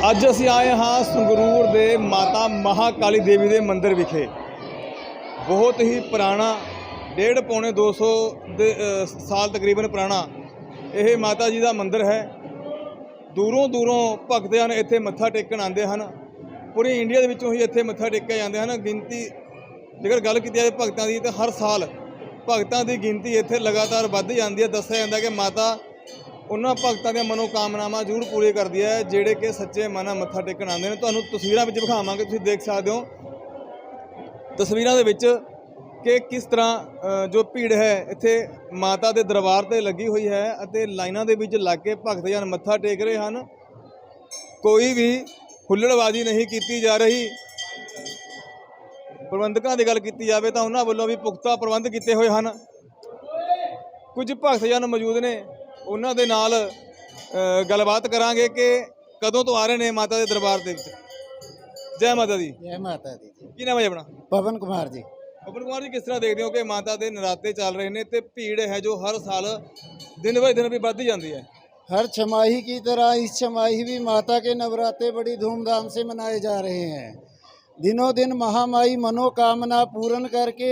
ਅੱਜ ਅਸੀਂ ਆਏ ਹਾਂ ਸੰਗਰੂਰ ਦੇ ਮਾਤਾ ਮਹਾਕਾਲੀ ਦੇਵੀ ਦੇ ਮੰਦਿਰ ਵਿਖੇ। ਬਹੁਤ ਹੀ ਪੁਰਾਣਾ, ਡੇਢ ਪੌਣੇ 200 ਦੇ ਸਾਲ ਤਕਰੀਬਨ ਪੁਰਾਣਾ ਇਹ ਮਾਤਾ ਜੀ ਦਾ ਮੰਦਿਰ ਹੈ। ਦੂਰੋਂ ਦੂਰੋਂ ਭਗਤਜਨ ਇੱਥੇ ਮੱਥਾ ਟੇਕਣ ਆਉਂਦੇ ਹਨ। ਪੂਰੀ ਇੰਡੀਆ ਦੇ ਵਿੱਚੋਂ ਹੀ ਇੱਥੇ ਮੱਥਾ ਟੇਕੇ ਜਾਂਦੇ ਹਨ ਗਿਣਤੀ, ਜੇਕਰ ਗੱਲ ਕੀਤੀ ਜਾਵੇ ਭਗਤਾਂ ਦੀ ਤਾਂ ਹਰ ਸਾਲ ਭਗਤਾਂ ਦੀ ਗਿਣਤੀ ਇੱਥੇ ਲਗਾਤਾਰ ਵੱਧ ਜਾਂਦੀ ਹੈ। ਦੱਸਿਆ ਜਾਂਦਾ ਕਿ ਮਾਤਾ ਉਹਨਾਂ ਭਗਤਾਂ ਦੀਆਂ ਮਨੋਕਾਮਨਾਵਾਂ ਜ਼ਰੂਰ ਪੂਰੀਆਂ ਕਰਦੀ ਹੈ, ਜਿਹੜੇ ਕਿ ਸੱਚੇ ਮਨ ਨਾਲ ਮੱਥਾ ਟੇਕਣ ਆਉਂਦੇ ਨੇ। ਤੁਹਾਨੂੰ ਤਸਵੀਰਾਂ ਵਿੱਚ ਵਿਖਾਵਾਂਗੇ, ਤੁਸੀਂ ਦੇਖ ਸਕਦੇ ਹੋ। ਤਸਵੀਰਾਂ ਦੇ ਵਿੱਚ ਕਿ ਕਿਸ ਤਰ੍ਹਾਂ ਜੋ ਭੀੜ ਹੈ, ਇੱਥੇ ਮਾਤਾ ਦੇ ਦਰਬਾਰ ਤੇ ਲੱਗੀ ਹੋਈ ਹੈ ਅਤੇ ਲਾਈਨਾਂ ਦੇ ਵਿੱਚ ਲੱਗ ਕੇ ਭਗਤਜਨ ਮੱਥਾ ਟੇਕ ਰਹੇ ਹਨ। ਕੋਈ ਵੀ ਹੁੱਲੜਬਾਜ਼ੀ ਨਹੀਂ ਕੀਤੀ ਜਾ ਰਹੀ। ਪ੍ਰਬੰਧਕਾਂ ਦੀ ਗੱਲ ਕੀਤੀ ਜਾਵੇ ਤਾਂ ਉਹਨਾਂ ਵੱਲੋਂ ਵੀ ਪੁਖਤਾ ਪ੍ਰਬੰਧ ਕੀਤੇ ਹੋਏ ਹਨ। ਕੁਝ ਭਗਤਜਨ ਮੌਜੂਦ ਨੇ। ਉਹਨਾਂ ਦੇ ਨਾਲ ਅ, ਗੱਲਬਾਤ ਕਰਾਂਗੇ ਕਿ ਕਦੋਂ ਤੋਂ ਆ ਰਹੇ ਨੇ ਮਾਤਾ ਦੇ ਦਰਬਾਰ ਦੇ ਵਿੱਚ ਜੈ ਮਾਤਾ ਦੀ ਜੈ ਮਾਤਾ ਦੀ ਜੀ ਕੀ ਨਾਮ ਹੈ ਜੀ ਆਪਣਾ ਪਵਨ ਕੁਮਾਰ ਜੀ ਅਪਨ ਕੁਮਾਰ ਜੀ ਕਿਸ ਤਰ੍ਹਾਂ ਦੇਖਦੇ ਹੋ ਕਿ ਮਾਤਾ ਦੇ ਨਰਾਤੇ ਚੱਲ ਰਹੇ ਨੇ ਤੇ ਭੀੜ ਹੈ ਜੋ ਹਰ ਸਾਲ ਦਿਨ ਬਾਏ ਦਿਨ ਵੀ ਵੱਧਦੀ ਜਾਂਦੀ ਹੈ हर छमाही की तरह इस छमाही भी माता के नवरात्रे बड़ी धूमधाम से मनाए जा रहे हैं दिनों दिन महामाई मनोकामना पूर्ण करके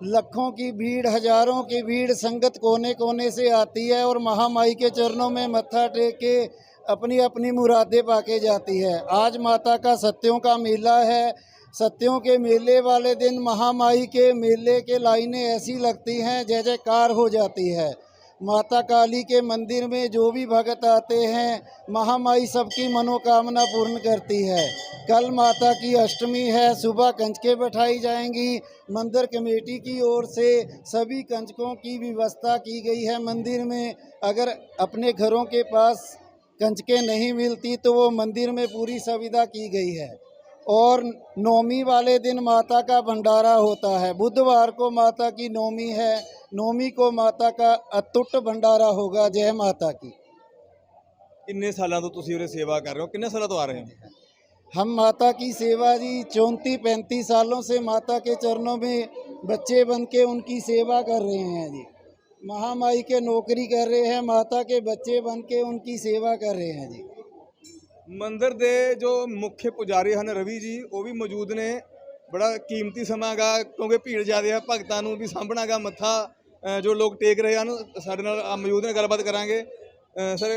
लाखों की भीड़, हज़ारों की भीड़ संगत कोने कोने से आती है और महामाई के चरणों में मत्था टेक के अपनी अपनी मुरादें पाके जाती है। आज माता का सत्यों का मेला है। सत्यों के मेले वाले दिन महामाई के मेले के लाइनें ऐसी लगती हैं जय जयकार हो जाती है। माता काली के मंदिर में जो भी भगत आते हैं, महामाई सबकी मनोकामना पूर्ण करती है। कल माता की अष्टमी है, सुबह कंचके बैठाई जाएँगी। मंदिर कमेटी की ओर से सभी कंचकों की व्यवस्था की गई है मंदिर में। अगर अपने घरों के पास कंचके नहीं मिलती तो वो मंदिर में पूरी सुविधा की गई है। और नौमी वाले दिन माता का भंडारा होता है बुधवार को माता की नौमी है नौमी को माता का अतुट भंडारा होगा जय माता की ਕਿੰਨੇ ਸਾਲਾਂ ਤੋਂ ਤੁਸੀਂ ਉਰੇ ਸੇਵਾ ਕਰ ਰਹੇ ਹੋ ਕਿੰਨੇ ਸਾਲਾਂ ਤੋਂ ਆ ਰਹੇ ਹੋ हम माता की सेवा जी चौंतीस पैंतीस सालों से माता के चरणों में बच्चे बन के उनकी सेवा कर रहे हैं जी महामाई के नौकरी कर रहे हैं माता के बच्चे बन के उनकी सेवा कर रहे हैं जी ਮੰਦਰ ਦੇ ਜੋ ਮੁੱਖ ਪੁਜਾਰੀ ਹਨ ਰਵੀ ਜੀ ਉਹ ਵੀ ਮੌਜੂਦ ਨੇ। ਬੜਾ ਕੀਮਤੀ ਸਮਾਂ ਸਮਾਂਗਾ ਕਿਉਂਕਿ ਭੀੜ ਜ਼ਿਆਦਾ ਹੈ ਭਗਤਾਂ ਨੂੰ ਵੀ ਸਾਂਭਣਾਗਾ ਮੱਥਾ ਜੋ ਲੋਕ ਟੇਕ ਰਹੇ ਹਨ ਸਾਡੇ ਨਾਲ ਮੌਜੂਦ ਨੇ ਗੱਲਬਾਤ ਕਰਾਂਗੇ। ਸਰ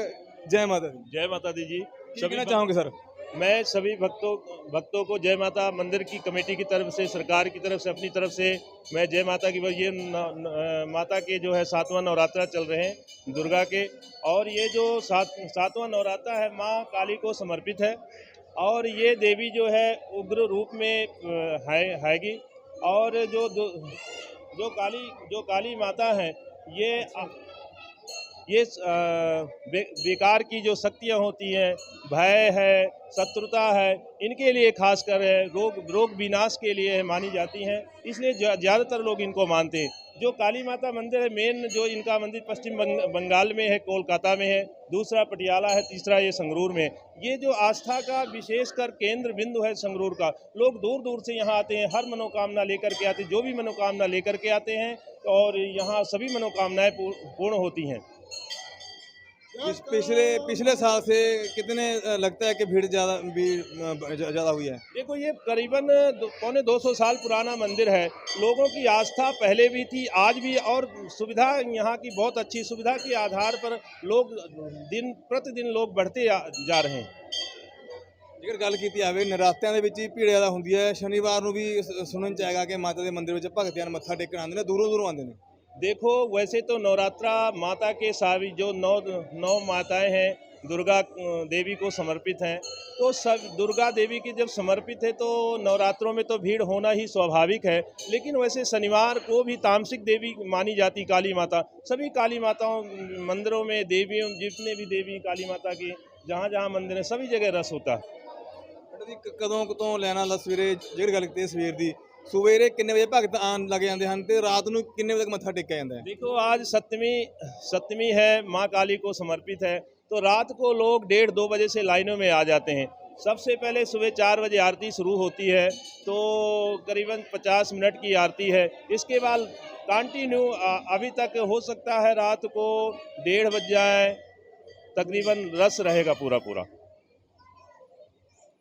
ਜੈ ਮਾਤਾ ਦੀ। ਜੈ ਮਾਤਾ ਦੀ ਜੀ। ਸਭ ਕਹਿਣਾ ਚਾਹੋਗੇ ਸਰ? मैं सभी भक्तों भक्तों को जय माता मंदिर की कमेटी की तरफ़ से सरकार की तरफ़ से अपनी तरफ़ से मैं जय माता की ये न, न, माता के जो है सातवां नवरात्रा चल रहे हैं दुर्गा के। और ये जो सात सातवां नवरात्रा है माँ काली को समर्पित है। और ये देवी जो है उग्र रूप में है हैगी। और जो जो काली जो काली माता है ये ये बे, बेकार की जो शक्तियाँ होती हैं भय है शत्रुता है इनके लिए खासकर रोग रोग विनाश के लिए मानी जाती हैं। इसलिए ज़्या- ज़्यादातर लोग इनको मानते हैं। जो काली माता मंदिर है मेन जो इनका मंदिर पश्चिम बंग- बंगाल में है कोलकाता में है दूसरा पटियाला है तीसरा ये संगरूर में। ये जो आस्था का विशेषकर केंद्र बिंदु है संगरूर का लोग दूर दूर से यहाँ आते हैं हर मनोकामना लेकर के आते जो भी मनोकामना लेकर के आते हैं और यहाँ सभी मनोकामनाएँ पूर्ण होती हैं। पिछले पिछले साल से कितने अ, लगता है कि भीड़ ज़्यादा भीड़ अ, ज- ज़्यादा हुई है देखो ये करीबन दो- पौने 200 साल पुराना मंदिर है लोगों की आस्था पहले भी थी आज भी और सुविधा यहाँ की बहुत अच्छी सुविधा के आधार पर लोग दिन प्रतिदिन लोग बढ़ते आ- जा रहे हैं ਜੇਕਰ ਗੱਲ ਕੀਤੀ ਜਾਵੇ ਨਰਾਤਿਆਂ ਦੇ ਵਿੱਚ ਹੀ ਭੀੜ ਜ਼ਿਆਦਾ ਹੁੰਦੀ ਹੈ ਸ਼ਨੀਵਾਰ ਨੂੰ ਵੀ ਸ- ਸੁਣਨ ਚ ਆਏਗਾ ਕਿ ਮਾਤਾ ਦੇ ਮੰਦਿਰ ਵਿੱਚ ਭਗਤਿਆਂ ਨੂੰ ਮੱਥਾ ਟੇਕਣ ਆਉਂਦੇ ਨੇ ਦੂਰੋਂ ਦੂਰੋਂ ਆਉਂਦੇ ਨੇ देखो वैसे तो नवरात्रा माता के सारी जो नौ नौ माताएं हैं दुर्गा अ, देवी को समर्पित हैं तो सब दुर्गा देवी की जब समर्पित है तो नवरात्रों में तो भीड़ होना ही स्वाभाविक है लेकिन वैसे शनिवार को भी तामसिक देवी मानी जाती काली माता सभी काली माताओं मंदिरों में देवियों जितने भी देवी काली माता की जहाँ जहाँ मंदिर है सभी जगह रस होता है ਬੇਟਾ ਜੀ ਕ- ਕਦੋਂ ਕਦੋਂ ਲੈਣਾ ਲਾ ਸਵੇਰੇ ਜੇਕਰ ਗੱਲ ਕੀਤੀ ਹੈ ਸਵੇਰ ਦੀ ਸਵੇਰੇ ਕਿੰਨੇ ਵਜੇ ਭਗਤ ਆਉਣ ਲੱਗ ਜਾਂਦੇ ਹਨ ਤੇ ਰਾਤ ਨੂੰ ਕਿੰਨੇ ਵਜੇ ਤੱਕ ਮੱਥਾ ਟੇਕਿਆ ਜਾਂਦਾ ਹੈ देखो आज सप्तमी सप्तमी है माँ काली को समर्पित है तो रात को लोग डेढ़ दो बजे से लाइनों में आ जाते हैं सबसे पहले सुबह चार बजे आरती शुरू होती है तो करीबन पचास मिनट की आरती है इसके बाद कंटिन्यू अभी तक हो सकता है रात को डेढ़ बज जाए तकरीबन रस रहेगा पूरा पूरा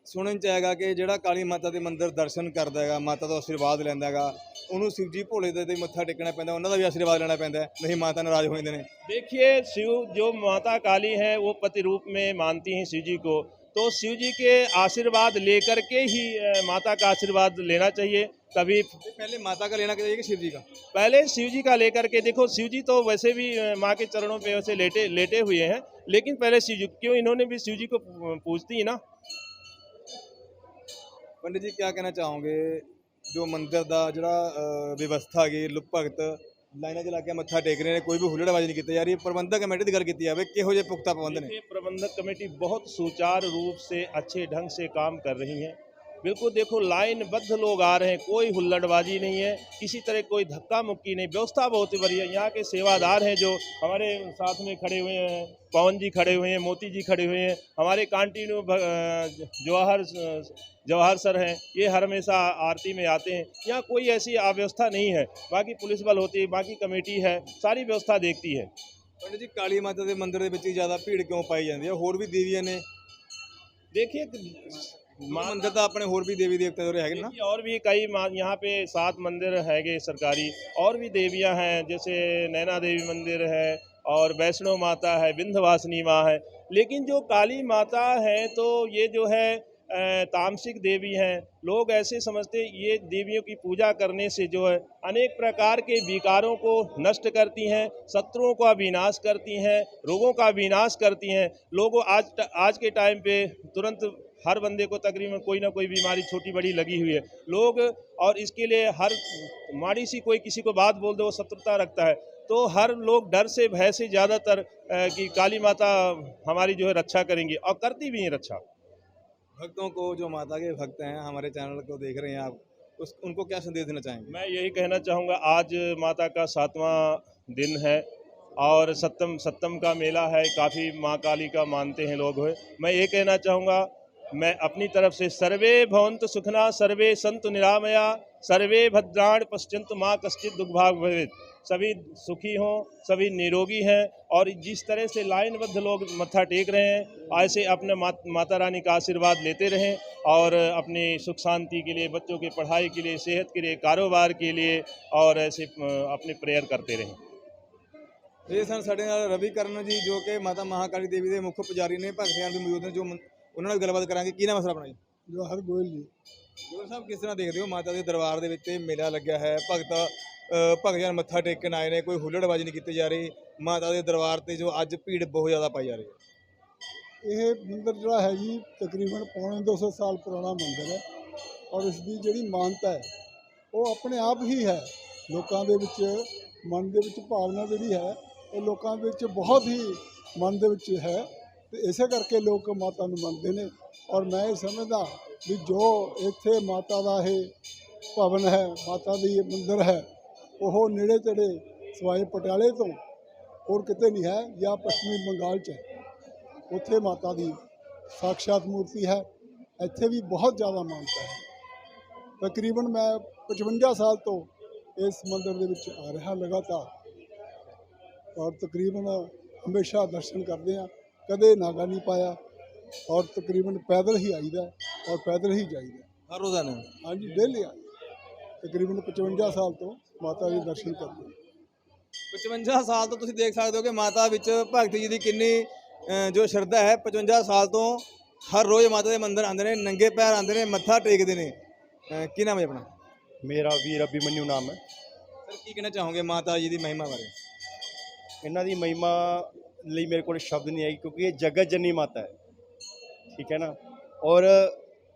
ਸੁਣਨ ਚ ਆਏਗਾ ਕਿ ਜਿਹੜਾ ਕਾਲੀ ਮਾਤਾ ਦੇ ਮੰਦਿਰ ਦਰਸ਼ਨ ਕਰਦਾ ਹੈਗਾ ਮਾਤਾ ਤੋਂ ਆਸ਼ੀਰਵਾਦ ਲੈਂਦਾ ਹੈਗਾ ਉਹਨੂੰ शिवजी ਭੋਲੇ ਦੇ ਤੇ ਮੱਥਾ ਟੇਕਣਾ ਪੈਂਦਾ ਉਹਨਾਂ ਦਾ ਵੀ ਆਸ਼ੀਰਵਾਦ ਲੈਣਾ ਪੈਂਦਾ ਹੈ, ਨਹੀਂ ਮਾਤਾ ਨਾਰਾਜ਼ ਹੋ ਜਾਂਦੇ ਨੇ देखिए शिव जो माता काली है वो पति रूप में मानती हैं शिव जी को तो शिव जी के आशीर्वाद लेकर के ही अ, माता का आशीर्वाद लेना चाहिए तभी ਤੇ ਪਹਿਲੇ ਮਾਤਾ का लेना चाहिए कि शिव जी का पहले शिव जी का लेकर के देखो शिव जी तो वैसे भी अ, माँ के चरणों पे वैसे लेटे लेटे हुए हैं लेकिन पहले शिव जी क्यों इन्होंने भी शिव जी को पू- पूजती है ना ਪੰਡਿਤ ਜੀ ਕੀ ਕਹਿਣਾ ਚਾਹੋਗੇ? ਜੋ ਮੰਦਰ ਦਾ ਜਿਹੜਾ ਵਿਵਸਥਾ ਗਈ ਲੁੱਪ ਭਗਤ, ਲਾਈਨਾਂ 'ਚ ਲਾ ਕੇ ਮੱਥਾ ਟੇਕ ਰਹੇ ਨੇ, ਕੋਈ ਵੀ ਹੁਲੜਬਾਜ਼ੀ ਨਹੀਂ ਕੀਤੀ ਜਾ ਰਹੀ, ਪ੍ਰਬੰਧਕ ਕਮੇਟੀ ਦੀ ਗੱਲ ਕੀਤੀ ਜਾਵੇ, ਕਿਹੋ ਜਿਹੇ ਪੁਖਤਾ ਪ੍ਰਬੰਧ ਨੇ? ਪ੍ਰਬੰਧਕ ਕਮੇਟੀ ਬਹੁਤ ਸੁਚਾਰ ਰੂਪ ਸੇ ਅੱਛੇ ਢੰਗ ਸੇ ਕੰਮ ਕਰ ਰਹੀ ਹੈ। बिल्कुल देखो लाइनबद्ध लोग आ रहे हैं कोई हुल्लड़बाजी नहीं है किसी तरह कोई धक्का मुक्की नहीं व्यवस्था बहुत ही बढ़िया यहाँ के सेवादार हैं जो हमारे साथ में खड़े हुए हैं पवन जी खड़े हुए हैं मोती जी खड़े हुए हैं हमारे कांटीन्यू जवाहर जवाहर सर हैं ये हर हमेशा आरती में आते हैं यहाँ कोई ऐसी अव्यवस्था नहीं है बाकी पुलिस बल होती है बाकी कमेटी है सारी व्यवस्था देखती है ਪੰਡਿਤ ਜੀ ਕਾਲੀ ਮਾਤਾ ਦੇ ਮੰਦਿਰ ਦੇ ਵਿੱਚ ਹੀ ਜ਼ਿਆਦਾ ਭੀੜ ਕਿਉਂ ਪਾਈ ਜਾਂਦੀ ਹੈ ਹੋਰ ਵੀ ਦੇਵੀਆਂ ਨੇ देखिए माँ ਮੰਦਿਰ ਤਾਂ ਆਪਣੇ ਹੋਰ ਵੀ ਦੇਵੀ ਦੇਵਤੇ ਜਿਹੜੇ ਹੈਗੇ ਨੇ ਨਾ देखिए, और भी कई मा- यहाँ पे सात मंदिर हैगे सरकारी और भी देवियाँ हैं जैसे नैना देवी मंदिर है और वैष्णो माता है विंध्यवासिनी माँ है लेकिन जो काली माता है तो ये जो है अ, तामसिक देवी हैं लोग ऐसे समझते ये देवियों की पूजा करने से जो है अनेक प्रकार के विकारों को नष्ट करती हैं शत्रुओं का विनाश करती हैं रोगों का विनाश करती हैं लोगों आज आज के टाइम पे तुरंत हर बंदे को तकरीबन कोई ना कोई बीमारी छोटी बड़ी लगी हुई है। लोग और इसके लिए हर माड़ी सी कोई किसी को बात बोल दे वो शत्रुता रखता है। तो हर लोग डर से भय से ज़्यादातर कि काली माता हमारी जो है रक्षा करेंगी और करती भी हैं रक्षा। भक्तों को जो माता के भक्त हैं हमारे चैनल को देख रहे हैं आप उस उनको क्या संदेश देना चाहेंगे? मैं यही कहना चाहूँगा आज माता का सातवां दिन है और सप्तम सप्तम का मेला है काफ़ी माँ काली का मानते हैं लोग। है मैं ये कहना चाहूँगा मैं अपनी तरफ से सर्वे भवंतु सुखना सर्वे संतु निरामया सर्वे भद्राण पश्चंत माँ कश्चित दुर्भाग भवेत सभी सुखी हों सभी निरोगी हैं और जिस तरह से लाइनबद्ध लोग मत्था टेक रहे हैं ऐसे अपने मात, माता रानी का आशीर्वाद लेते रहें और अपनी सुख शांति के लिए बच्चों की पढ़ाई के लिए सेहत के लिए कारोबार के लिए और ऐसे अ, अपने प्रेयर करते रहें ਇਹ ਸਨ ਸਾਡੇ ਨਾਲ ਰਵੀ ਕਰਨ ਜੀ ਜੋ ਕਿ ਮਾਤਾ ਮਹਾਕਾਲੀ ਦੇਵੀ ਦੇ ਮੁੱਖ ਪੁਜਾਰੀ ਨੇ ਭਗਤਾਂ ਦੇ ਮੌਜੂਦ ਨੇ ਜੋ ਮੰ- ਉਹਨਾਂ ਨਾਲ ਗੱਲਬਾਤ ਕਰਾਂਗੇ। ਕੀ ਨਾਮ ਹੈ ਸਰ ਆਪਣਾ ਜੀ? ਜਵਾਹਰ ਗੋਇਲ ਜੀ। ਜੋਰ ਸਾਹਿਬ ਕਿਸ ਤਰ੍ਹਾਂ ਦੇਖਦੇ ਹੋ ਮਾਤਾ ਦੇ ਦਰਬਾਰ ਦੇ ਵਿੱਚ ਮੇਲਾ ਲੱਗਿਆ ਹੈ? ਭਗਤ ਭਗਤ ਜਨ ਮੱਥਾ ਟੇਕਣ ਆਏ ਨੇ ਕੋਈ ਹੁੱਲੜਬਾਜ਼ੀ ਨਹੀਂ ਕੀਤੀ ਜਾ ਰਹੀ। ਮਾਤਾ ਦੇ ਦਰਬਾਰ ਤੇ ਜੋ ਅੱਜ ਭੀੜ ਬਹੁਤ ਜ਼ਿਆਦਾ ਪਾਈ ਜਾ ਰਹੀ ਹੈ। ਇਹ ਮੰਦਿਰ ਜਿਹੜਾ ਹੈ ਜੀ ਤਕਰੀਬਨ ਪੌਣੇ 200 ਸਾਲ ਪੁਰਾਣਾ ਮੰਦਿਰ ਹੈ ਔਰ ਇਸ ਦੀ ਜਿਹੜੀ ਮਾਨਤਾ ਹੈ ਉਹ ਆਪਣੇ ਆਪ ਹੀ ਹੈ। ਲੋਕਾਂ ਦੇ ਵਿੱਚ ਮਨ ਦੇ ਵਿੱਚ ਭਾਵਨਾ ਜਿਹੜੀ ਹੈ ਉਹ ਲੋਕਾਂ ਦੇ ਵਿੱਚ ਬਹੁਤ ਹੀ ਮਨ ਦੇ ਵਿੱਚ ਹੈ। ਤੇ ਇਸੇ ਕਰਕੇ ਲੋਕ ਮਾਤਾ ਨੂੰ ਮੰਨਦੇ ਨੇ। ਔਰ ਮੈਂ ਇਹ ਸਮਝਦਾ ਵੀ ਜੋ ਇੱਥੇ ਮਾਤਾ ਦਾ ਇਹ ਭਵਨ ਹੈ, ਮਾਤਾ ਦੀ ਇਹ ਮੰਦਿਰ ਹੈ, ਉਹ ਨੇੜੇ ਤੇੜੇ ਸਵਾਏ ਪਟਿਆਲੇ ਤੋਂ ਹੋਰ ਕਿਤੇ ਨਹੀਂ ਹੈ ਜਾਂ ਪੱਛਮੀ ਬੰਗਾਲ 'ਚ ਉੱਥੇ ਮਾਤਾ ਦੀ ਸਾਖਸ਼ਾਤ ਮੂਰਤੀ ਹੈ। ਇੱਥੇ ਵੀ ਬਹੁਤ ਜ਼ਿਆਦਾ ਮਾਨਤਾ ਹੈ। ਤਕਰੀਬਨ ਮੈਂ 55 ਸਾਲ ਤੋਂ ਇਸ ਮੰਦਿਰ ਦੇ ਵਿੱਚ ਆ ਰਿਹਾ ਲਗਾਤਾਰ। ਔਰ ਤਕਰੀਬਨ ਹਮੇਸ਼ਾ ਦਰਸ਼ਨ ਕਰਦੇ ਆ ਕਦੇ ਨਾਗਾ ਨਹੀਂ ਪਾਇਆ ਔਰ ਤਕਰੀਬਨ ਪੈਦਲ ਹੀ ਆਈਦਾ ਔਰ ਪੈਦਲ ਹੀ ਜਾਈਦਾ। ਹਰ ਰੋਜ਼ਾਨਾ? ਹਾਂਜੀ ਡੇਲੀ ਆ। ਤਕਰੀਬਨ 55 ਸਾਲ ਤੋਂ ਮਾਤਾ ਦੇ ਦਰਸ਼ਨ ਕਰਦੇ ਹਾਂ 55 ਸਾਲ ਤੋਂ ਤੁਸੀਂ ਦੇਖ ਸਕਦੇ ਹੋ ਕਿ ਮਾਤਾ ਵਿੱਚ ਭਗਤ ਜੀ ਦੀ ਕਿੰਨੀ ਜੋ ਸ਼ਰਧਾ ਹੈ 55 ਸਾਲ ਤੋਂ ਹਰ ਰੋਜ਼ ਮਾਤਾ ਦੇ ਮੰਦਿਰ ਆਉਂਦੇ ਨੇ ਨੰਗੇ ਪੈਰ ਆਉਂਦੇ ਨੇ ਮੱਥਾ ਟੇਕਦੇ ਨੇ। ਕੀ ਨਾਮ ਹੈ ਆਪਣਾ? ਮੇਰਾ ਵੀਰ ਅਭਿਮਨਿਊ ਨਾਮ ਹੈ। ਸਰ ਕੀ ਕਹਿਣਾ ਚਾਹੋਗੇ ਮਾਤਾ ਜੀ ਦੀ ਮਹਿਮਾ ਬਾਰੇ? ਇਹਨਾਂ ਦੀ ਮਹਿਮਾ ਲਈ ਮੇਰੇ ਕੋਲ ਸ਼ਬਦ ਨਹੀਂ ਆਈ ਕਿਉਂਕਿ ਇਹ ਜਗਤ ਜਨਨੀ ਮਾਤਾ ਹੈ। ਠੀਕ ਹੈ ਨਾ? ਔਰ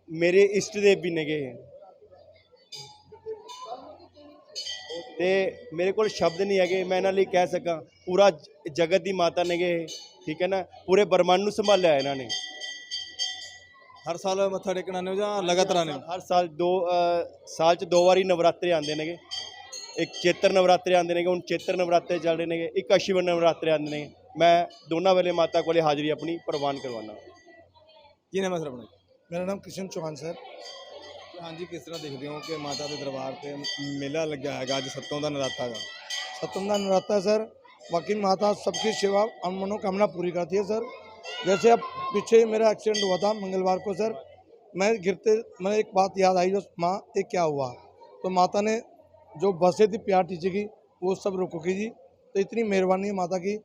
ਮੇਰੇ ਇਸ਼ਟ ਦੇਵ ਵੀ ਨੇਗੇ। ਤੇ ਮੇਰੇ ਕੋਲ ਸ਼ਬਦ ਨਹੀਂ ਹੈਗੇ ਮੈਂ ਇਹਨਾਂ ਲਈ ਕਹਿ ਸਕਾਂ ਪੂਰਾ ਜਗਤ ਦੀ ਮਾਤਾ ਨੇਗੇ ਠੀਕ ਹੈ ਨਾ? ਪੂਰੇ ਬ੍ਰਹਮੰਡ ਨੂੰ ਸੰਭਾਲਿਆ ਇਹਨਾਂ ਨੇ। ਹਰ ਸਾਲ ਮੱਥਾ ਟੇਕਣ ਆਉਂਦੇ ਹੋ ਜਾਂ ਲਗਾਤਾਰ ਆਉਂਦੇ ਹੋ? ਹਰ ਸਾਲ ਦੋ ਸਾਲ ਚ ਦੋ ਵਾਰੀ ਨਵਰਾਤਰੇ ਆਉਂਦੇ ਨੇਗੇ। ਇੱਕ ਚੇਤਰ ਨਵਰਾਤਰੇ ਆਉਂਦੇ ਨੇਗੇ ਹੁਣ ਚੇਤਰ ਨਵਰਾਤਰੇ ਚੱਲ ਰਹੇ ਨੇਗੇ ਇੱਕ ਅਸ਼ਿਵਨ ਨਵਰਾਤਰੇ ਆਉਂਦੇ ਨੇ ਮੈਂ ਦੋਨਾਂ ਵੇਲੇ ਮਾਤਾ ਕੋਲੇ ਹਾਜ਼ਰੀ ਆਪਣੀ ਪ੍ਰਵਾਨ ਕਰਵਾਉਣਾ ਕੀ ਨਾਮ ਹੈ ਸਰ ਆਪਣਾ ਮੇਰਾ ਨਾਮ ਕ੍ਰਿਸ਼ਨ ਚੌਹਾਨ ਸਰ ਹਾਂਜੀ ਕਿਸ ਤਰ੍ਹਾਂ ਦੇਖਦੇ ਹੋ ਕਿ ਮਾਤਾ ਦੇ ਦਰਬਾਰ ਤੇ ਮੇਲਾ ਲੱਗਿਆ ਹੈਗਾ ਅੱਜ ਸੱਤੋਂ ਦਾ ਨਰਾਤਾ ਹੈਗਾ सप्तम का नवरात्र है सर बाकी माता सबकी सेवा और मनोकामना पूरी करती है सर जैसे अब पीछे ही मेरा एक्सीडेंट हुआ था मंगलवार को सर मैं गिरते मैंने एक बात याद आई जो माँ ये क्या हुआ तो माता ने जो बसे थी प्यार टीचर की वो सब रोकी जी तो इतनी मेहरबानी है माता की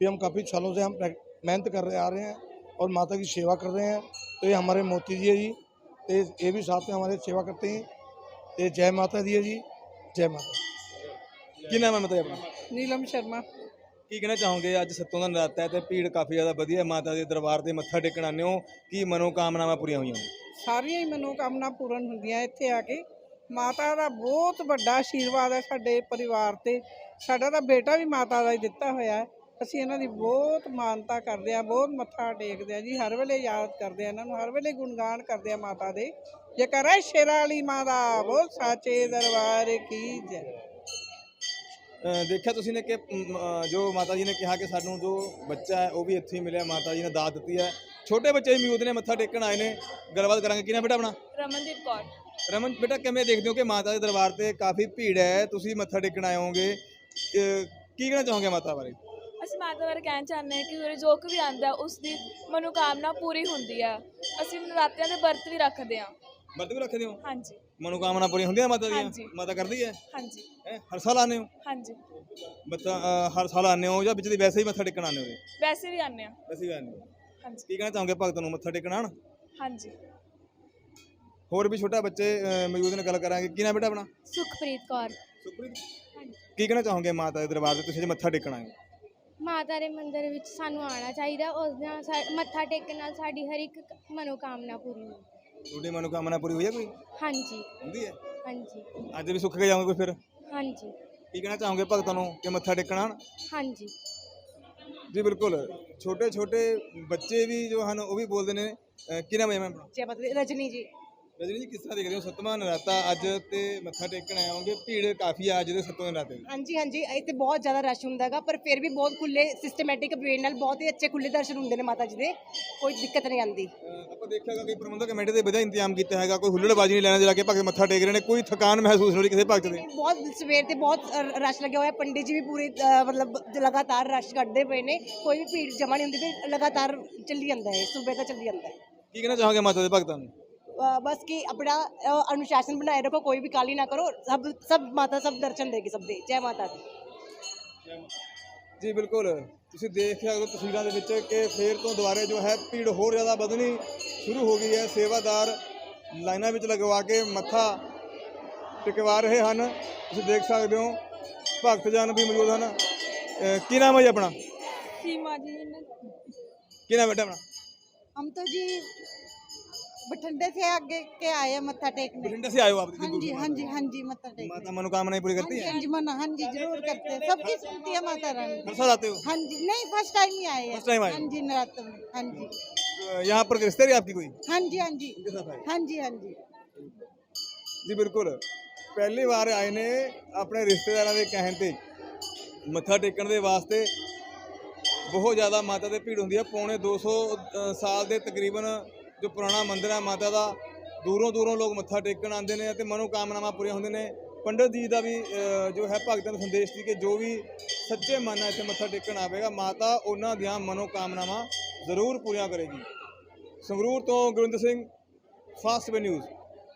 कि हम काफ़ी सालों से हम प्रैक- मेहनत कर रहे आ रहे हैं और माता की सेवा कर रहे हैं तो ये हमारे मोती जी है जी तो ये- ये भी साथ में हमारे सेवा करते हैं ये जय माता दी है जी जय माता ਕੀ ਨਾਮ ਹੈ ਮਤਾ ਜੀ ਆਪਣਾ ਨੀਲਮ ਸ਼ਰਮਾ ਕੀ ਕਹਿਣਾ ਚਾਹੋਗੇ ਅੱਜ ਸੱਤੋਂ ਦਾ ਨਰਾਤਾ ਹੈ ਤੇ ਭੀੜ ਕਾਫੀ ਜ਼ਿਆਦਾ ਵਧੀਆ ਹੈ ਮਾਤਾ ਦੇ ਦਰਬਾਰ ਤੇ ਮੱਥਾ ਟੇਕਣ ਆਉਂਦੇ ਹੋ ਕੀ ਮਨੋ ਕਾਮਨਾਵਾਂ ਪੂਰੀਆਂ ਹੋਈਆਂ ਨੇ ਸਾਰੀਆਂ ਹੀ ਮਨੋਕਾਮਨਾ ਪੂਰਨ ਹੁੰਦੀਆਂ ਇੱਥੇ ਆ ਕੇ ਮਾਤਾ ਦਾ ਬਹੁਤ ਵੱਡਾ ਆਸ਼ੀਰਵਾਦ ਹੈ ਸਾਡੇ ਪਰਿਵਾਰ ਤੇ ਸਾਡਾ ਤਾਂ ਬੇਟਾ ਵੀ ਮਾਤਾ ਦਾ ਹੀ ਦਿੱਤਾ ਹੋਇਆ ਹੈ ਅਸੀਂ ਇਹਨਾਂ ਦੀ ਬਹੁਤ ਮਾਨਤਾ ਕਰਦੇ ਆ ਬਹੁਤ ਮੱਥਾ ਟੇਕਦੇ ਆ ਜੀ ਹਰ ਵੇਲੇ ਯਾਦ ਕਰਦੇ ਆ ਇਹਨਾਂ ਨੂੰ ਹਰ ਵੇਲੇ ਗੁਣਗਾਨ ਕਰਦੇ ਆ ਮਾਤਾ ਦੇ। ਜੇ ਕਰੇ ਸ਼ੇਰਾਂ ਵਾਲੀ ਮਾਂ ਦਾ ਬਹੁਤ ਸਾਚੇ ਦਰਬਾਰ ਕੀ ਜੈ। ਅ, ਦੇਖਿਆ ਤੁਸੀਂ ਨੇ ਕਿ ਅ, ਜੋ ਮਾਤਾ ਜੀ ਨੇ ਕਿਹਾ ਕਿ ਸਾਨੂੰ ਜੋ ਬੱਚਾ ਹੈ ਉਹ ਵੀ ਇੱਥੇ ਹੀ ਮਿਲਿਆ ਮਾਤਾ ਜੀ ਨੇ ਦਾਤ ਦਿੱਤੀ ਹੈ। ਛੋਟੇ ਬੱਚੇ ਵੀ ਮੌਜੂਦ ਨੇ ਮੱਥਾ ਟੇਕਣ ਆਏ ਨੇ। ਗੱਲਬਾਤ ਕਰਾਂਗੇ। ਕਿਹਨਾਂ ਬੇਟਾ ਆਪਣਾ? ਰਮਨਦੀਪ ਕੌਰ। ਰਮਨ ਬੇਟਾ ਕਿਵੇਂ ਦੇਖਦੇ ਹੋ ਕਿ ਮਾਤਾ ਦੇ ਦਰਬਾਰ ਤੇ ਕਾਫੀ ਭੀੜ ਹੈ ਤੁਸੀਂ ਮੱਥਾ ਟੇਕਣ ਆਏ ਹੋਵੋਗੇ? ਅ, ਕੀ ਕਹਿਣਾ ਚਾਹੋਗੇ ਮਾਤਾ ਬਾਰੇ? ਅਸੀਂ ਮਾਤਾ ਬਾਰੇ ਕਹਿਣਾ ਚਾਹੁੰਦੇ ਹਾਂ ਕਿ ਉਰੇ ਜੋ ਕੁ ਵੀ ਆਂਦਾ ਉਸ ਦੀ ਮਨੋਕਾਮਨਾ ਪੂਰੀ ਹੁੰਦੀ ਆ। ਅਸੀਂ ਨਰਾਤਿਆਂ ਦੇ ਵਰਤ ਵੀ ਰੱਖਦੇ ਹਾਂ। ਵਰਤ ਵੀ ਰੱਖਦੇ ਹੋ? ਹਾਂਜੀ। ਮਨੋਕਾਮਨਾ ਪੂਰੀ ਹੁੰਦੀਆਂ ਮਾਤਾ ਹਾਂਜੀ। ਦੀਆਂ ਮਾਤਾ ਕਰਦੀ ਹੈ? ਹਾਂਜੀ। ਹੈਂ? ਹਰ ਸਾਲ ਆਉਂਦੇ ਹੋ? ਹਾਂਜੀ। ਅ, ਹਰ ਸਾਲ ਆਉਂਦੇ ਹੋ ਜਾਂ ਵਿੱਚ ਦੀ ਵੈਸੇ ਹੀ ਮੱਥਾ ਟੇਕਣ ਆਉਂਦੇ ਹੋ ਵੈਸੇ ਵੀ ਆਉਂਦੇ ਹਾਂ। ਵੈਸੇ ਹੀ ਆਉਂਦੇ ਹੋ। ਹਾਂਜੀ। ਕੀ ਕਹਿਣਾ ਚਾਹੋਗੇ ਭਗਤ ਨੂੰ ਮੱਥਾ ਟੇਕਣ ਆਣ ਹਾਂਜੀ। ਹੋਰ ਵੀ ਛੋਟਾ ਬੱਚੇ ਮੌਜੂਦ ਨੇ ਗੱਲ ਕਰਾਂਗੇ। ਕੀ ਨਾਮ ਬੇਟਾ ਆਪਣਾ? ਸੁਖਪ੍ਰੀਤ ਕੌਰ। ਸੁਖਪ੍ਰੀਤ? ਕੀ ਕਹਿਣਾ ਚਾਹੋਗੇ ਮਾਤਾ ਦੇ ਦਰਬਾਰ ਤੇ ਤੁਸੀਂ ਅੱਜ ਮੱਥਾ ਟੇਕਣ ਆਏ ਹੋ? ਮਾਤਾ ਦੇ ਮੰਦਿਰ ਵਿੱਚ ਸਾਨੂੰ ਆਉਣਾ ਚਾਹੀਦਾ ਉਸ ਨਾਲ ਸਾ- ਮੱਥਾ ਟੇਕਣ ਨਾਲ ਸਾਡੀ ਹਰ ਇੱਕ ਮਨੋਕਾਮਨਾ ਪੂਰੀ ਹੁੰਦੀ ਤੁਹਾਡੀ ਮਨੋਕਾਮਨਾ ਪੂਰੀ ਹੋਈ ਹੈ ਕੋਈ? ਹਾਂਜੀ। ਹੁੰਦੀ ਹੈ? ਹਾਂਜੀ। ਅੱਜ ਵੀ ਸੁੱਖ ਕੇ ਜਾਓਗੇ ਕੋਈ ਫਿਰ? ਹਾਂਜੀ। ਕੀ ਕਹਿਣਾ ਚਾਹੋਗੇ ਭਗਤਾਂ ਨੂੰ ਕਿ ਮੱਥਾ ਟੇਕਣ ਆਣ ਹਾਂਜੀ। ਜੀ ਬਿਲਕੁਲ। ਛੋਟੇ ਛੋਟੇ ਬੱਚੇ ਵੀ ਜੋ ਹਨ ਉਹ ਵੀ ਬੋਲਦੇ ਨੇ। ਅ, ਕੀ ਨਾਮ ਹੈ ਮੈਂ ਆਪਣਾ ਜੈ ਮਾਤਾ ਰਜਨੀ ਜੀ। ਰਜਨੀ ਜੀ ਕਿਸ ਤਰ੍ਹਾਂ ਦੇਖਦੇ ਹੋ? ਸੱਤਵਾਂ ਨਰਾਤਾ ਅੱਜ ਤੇ ਮੱਥਾ ਟੇਕਣ ਆਏ ਹੋਗੇ ਭੀੜ ਕਾਫੀ ਆ ਅੱਜ ਦੇ ਸੱਤਵੇਂ ਨਰਾਤੇ ਦੀ ਹਾਂਜੀ ਹਾਂਜੀ। ਇੱਥੇ ਬਹੁਤ ਜ਼ਿਆਦਾ ਰਸ਼ ਹੁੰਦਾ ਹੈਗਾ ਪਰ ਫਿਰ ਵੀ ਬਹੁਤ ਖੁੱਲੇ ਸਿਸਟਮੈਟਿਕ ਵੇ ਨਾਲ ਬਹੁਤ ਹੀ ਅੱਛੇ ਖੁੱਲੇ ਦਰਸ਼ਨ ਹੁੰਦੇ ਨੇ ਮਾਤਾ ਜੀ ਦੇ। ਕੋਈ ਦਿੱਕਤ ਨਹੀਂ ਆਉਂਦੀ। ਆਪਾਂ ਦੇਖਿਆਗਾ ਕਿ ਪ੍ਰਬੰਧਕ ਕਮੇਟੀ ਦੇ ਵਧੀਆ ਇੰਤਜ਼ਾਮ ਕੀਤਾ ਹੈਗਾ ਕੋਈ ਹੁੱਲੜਬਾਜੀ ਨਹੀਂ ਲੈਣਾ ਜਿਹੜਾ ਕਿ ਭਗਤ ਮੱਥਾ ਟੇਕ ਰਹੇ ਨੇ ਕੋਈ ਥਕਾਨ ਮਹਿਸੂਸ ਨਹੀਂ ਹੋ ਰਹੀ ਕਿਸੇ ਭਗਤ ਦੇ। ਬਹੁਤ ਸਵੇਰ ਤੇ ਬਹੁਤ ਰਸ਼ ਲੱਗਿਆ ਹੋਇਆ। ਪੰਡਿਤ ਜੀ ਵੀ ਪੂਰੇ ਮਤਲਬ ਲਗਾਤਾਰ ਰਸ਼ ਕੱਢਦੇ ਪਏ ਨੇ। ਕੋਈ ਵੀ ਭੀੜ ਜਮਾ ਨਹੀਂ ਹੁੰਦੀ ਲਗਾਤਾਰ ਚੱਲੀ ਜਾਂਦਾ ਹੈ ਸੂਬੇ ਦਾ ਚੱਲੀ ਜਾਂਦਾ ਹੈ। ਕੀ ਕਹਿਣਾ ਚਾਹੋਗੇ ਮਾਤਾ ਦੇ ਭਗਤਾਂ ਨੂੰ? ਅ, ਬਸ ਕਿ ਆਪਣਾ ਅ, ਅਨੁਸ਼ਾਸਨ ਬਣਾਏ ਰੱਖੋ ਕੋਈ ਵੀ ਕਾਲੀ ਨਾ ਕਰੋ ਸਭ ਸਭ ਮਾਤਾ ਸਭ ਦਰਸ਼ਨ ਦੇਗੀ ਸਭ ਦੇ ਜੈ ਮਾਤਾ ਦੀ ਜੀ ਬਿਲਕੁਲ ਤੁਸੀਂ ਦੇਖਿਆ ਉਹ ਤਸਵੀਰਾਂ ਦੇ ਵਿੱਚ ਕਿ ਫੇਰ ਤੋਂ ਦੁਬਾਰੇ ਜੋ ਹੈ ਭੀੜ ਹੋਰ ਜ਼ਿਆਦਾ ਵਧਣੀ ਸ਼ੁਰੂ ਹੋ ਗਈ ਹੈ ਸੇਵਾਦਾਰ ਲਾਈਨਾਂ ਵਿੱਚ ਲਗਵਾ ਕੇ ਮੱਥਾ ਟਿਕਵਾ ਰਹੇ ਹਨ ਤੁਸੀਂ ਦੇਖ ਸਕਦੇ ਹੋ ਭਗਤ ਜਨ ਵੀ ਮੌਜੂਦ ਹਨ ਅਹ ਕੀ ਨਾਮ ਹੈ ਜੀ ਆਪਣਾ ਸੀਮਾ ਜੀ ਕੀ ਨਾਮ ਹੈ ਬੇਟਾ ਆਪਣਾ हम तो जी बठिंडे से आगे के आए हैं मत्था टेकने ਬਠਿੰਡੇ से आए हो आप हाँ जी हाँ जी हाँ जी मत्था टेकने माता मनोकामनाएं पूरी करती है हाँ जी मन हाँ जी जरूर करते हैं सबकी सुनती है माता रानी हर साल आते हो हाँ जी नहीं फर्स्ट टाइम ही आए हैं First time आए हो? हाँ जी नरात्र में हाँ जी अह यहाँ पर रिश्तेदारी आपकी कोई हाँ जी हाँ जी उनके साथ आए हाँ जी हाँ जी ਜੀ ਬਿਲਕੁਲ ਪਹਿਲੀ ਵਾਰ ਆਏ ਨੇ ਆਪਣੇ ਰਿਸ਼ਤੇਦਾਰਾਂ ਦੇ ਕਹਿਣ ਤੇ ਮੱਥਾ ਟੇਕਣ ਦੇ ਵਾਸਤੇ ਬਹੁਤ ਜ਼ਿਆਦਾ ਮਾਤਾ ਦੇ ਭੀੜ ਹੁੰਦੀ ਹੈ ਪੌਣੇ 200 ਅ, ਸਾਲ ਦੇ ਤਕਰੀਬਨ ਜੋ ਪੁਰਾਣਾ ਮੰਦਿਰ ਹੈ ਮਾਤਾ ਦਾ, ਦੂਰੋਂ ਦੂਰੋਂ ਲੋਕ ਮੱਥਾ ਟੇਕਣ ਆਉਂਦੇ ਨੇ ਅਤੇ ਮਨੋਕਾਮਨਾਵਾਂ ਪੂਰੀਆਂ ਹੁੰਦੀਆਂ ਨੇ। ਪੰਡਤ ਜੀ ਦਾ ਵੀ ਜੋ ਹੈ ਭਗਤਾਂ ਨੂੰ ਸੰਦੇਸ਼ ਸੀ ਕਿ ਜੋ ਵੀ ਸੱਚੇ ਮਨ ਨਾਲ ਇੱਥੇ ਮੱਥਾ ਟੇਕਣ ਆਵੇਗਾ, ਮਾਤਾ ਉਹਨਾਂ ਦੀਆਂ ਮਨੋਕਾਮਨਾਵਾਂ ਜ਼ਰੂਰ ਪੂਰੀਆਂ ਕਰੇਗੀ। ਸੰਗਰੂਰ ਤੋਂ Gurinder Singh, fast way news.